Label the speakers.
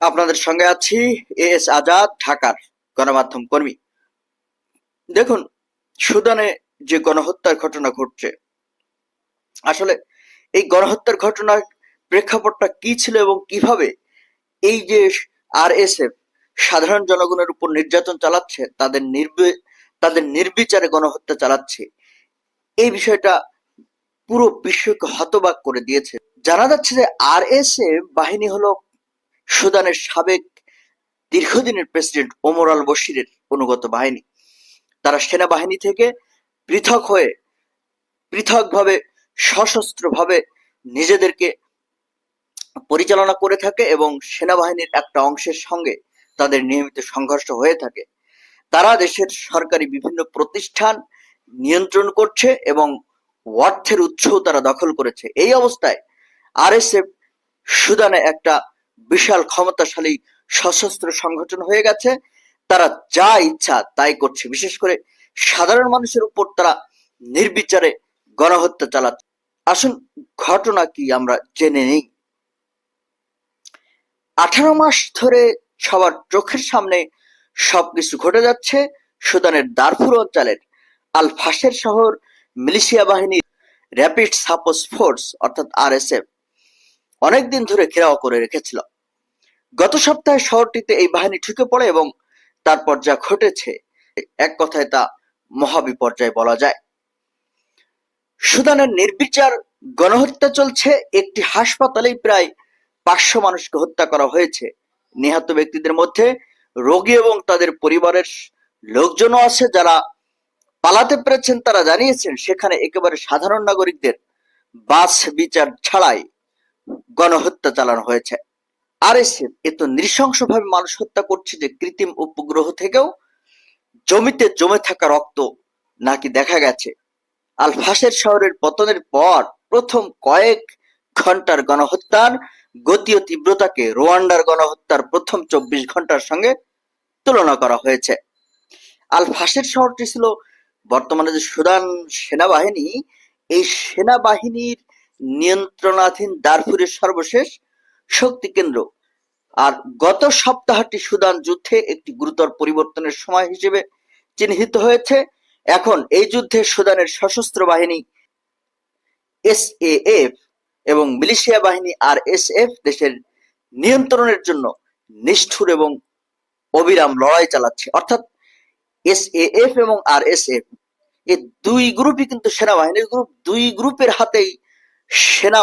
Speaker 1: আপনাদের সঙ্গে আছি এ এস আজাদ, ঢাকার গণমাধ্যম কর্মী। দেখুন, সুদানে যে গণহত্যার ঘটনা ঘটছে, আসলে এই গণহত্যার ঘটনার প্রেক্ষাপটটা কি ছিল এবং কীভাবে এই যে আর এস এফ সাধারণ জনগণের উপর নির্যাতন চালাচ্ছে, তাদের নির্বে, তাদের নির্বিচারে গণহত্যা চালাচ্ছে, এই বিষয়টা পুরো বিশ্বকে হতবাক করে দিয়েছে। জানা যাচ্ছে যে আর এস এফ বাহিনী হলো সুদানের সাবেক দীর্ঘদিনের প্রেসিডেন্ট ওমর আল বশিরের অনুগত বাহিনী। তারা সেনাবাহিনী থেকে পৃথক হয়ে পৃথকভাবে, সশস্ত্রভাবে নিজেদেরকে পরিচালনা করে থাকে এবং সেনাবাহিনীর একটা অংশের সঙ্গে তাদের নিয়মিত সংঘর্ষ হয়ে থাকে। তারা দেশের সরকারি বিভিন্ন প্রতিষ্ঠান নিয়ন্ত্রণ করছে এবং অর্থের উৎসও তারা দখল করেছে। এই অবস্থায় আরএসএফ সুদানে একটা বিশাল ক্ষমতাশালী সশস্ত্র সংগঠন হয়ে গেছে। তারা যা ইচ্ছা তাই করছে। বিশেষ করে সাধারণ মানুষের উপর তারা নির্বিচারে গণহত্যা চালাচ্ছে। আসুন, ঘটনা কি আমরা জেনে নেই। আঠারো মাস ধরে সবার চোখের সামনে সবকিছু ঘটে যাচ্ছে সুদানের দারফুর অঞ্চলের আল ফাসের শহর মিলিশিয়া বাহিনীর র্যাপিড সাপোজ ফোর্স, অর্থাৎ আরএসএফ। অনেকদিন ধরে ঘেরাও করে রেখেছিল। গত সপ্তাহে শহরটিতে এই বাহিনী ঢুকে পড়ে এবং তারপর যা ঘটেছে, এক কথায় তা মহাবিপর্যয় বলা যায়। সুদানের নির্বিচার গণহত্যা চলছে, একটি হাসপাতালেই প্রায় পাঁচশো মানুষকে হত্যা করা হয়েছে। নিহত ব্যক্তিদের মধ্যে রোগী এবং তাদের পরিবারের লোকজনও আছে যারা পালাতে পেরেছেন, তারা জানিয়েছেন, সেখানে একেবারে সাধারণ নাগরিকদের বাস, বিচার ছাড়াই গণহত্যা চালানো হয়েছে। আর এসে এত নৃশংসভাবে মানুষ হত্যা করছে যে কৃত্রিম উপগ্রহ থেকেও জমিতে জমে থাকা রক্ত নাকি দেখা গেছে। আল ফাসের শহরের পতনের পর প্রথম কয়েক ঘণ্টার গণহত্যার গতি ও তীব্রতাকে রোয়ান্ডার গণহত্যার প্রথম চব্বিশ ঘণ্টার সঙ্গে তুলনা করা হয়েছে। আল ফাসের শহরটি ছিল বর্তমানে যে সুদান সেনাবাহিনী, এই সেনাবাহিনীর নিয়ন্ত্রণাধীন দারফুরের সর্বশেষ শক্তি কেন্দ্র। আর গত সপ্তাহটি সুদান যুদ্ধে একটি গুরুতর পরিবর্তনের সময় হিসেবে চিহ্নিত হয়েছে। এখন এই যুদ্ধে সুদানের সশস্ত্র বাহিনী এসএএফ এবং মিলিশিয়া বাহিনী আর এসএফ দেশের নিয়ন্ত্রণের জন্য নিষ্ঠুর এবং অবিরাম লড়াই চালাচ্ছে। অর্থাৎ এসএএফ এবং আর এসএফ এই দুই গ্রুপই কিন্তু সেনাবাহিনীর গ্রুপ। দুই গ্রুপের হাতেই সেনা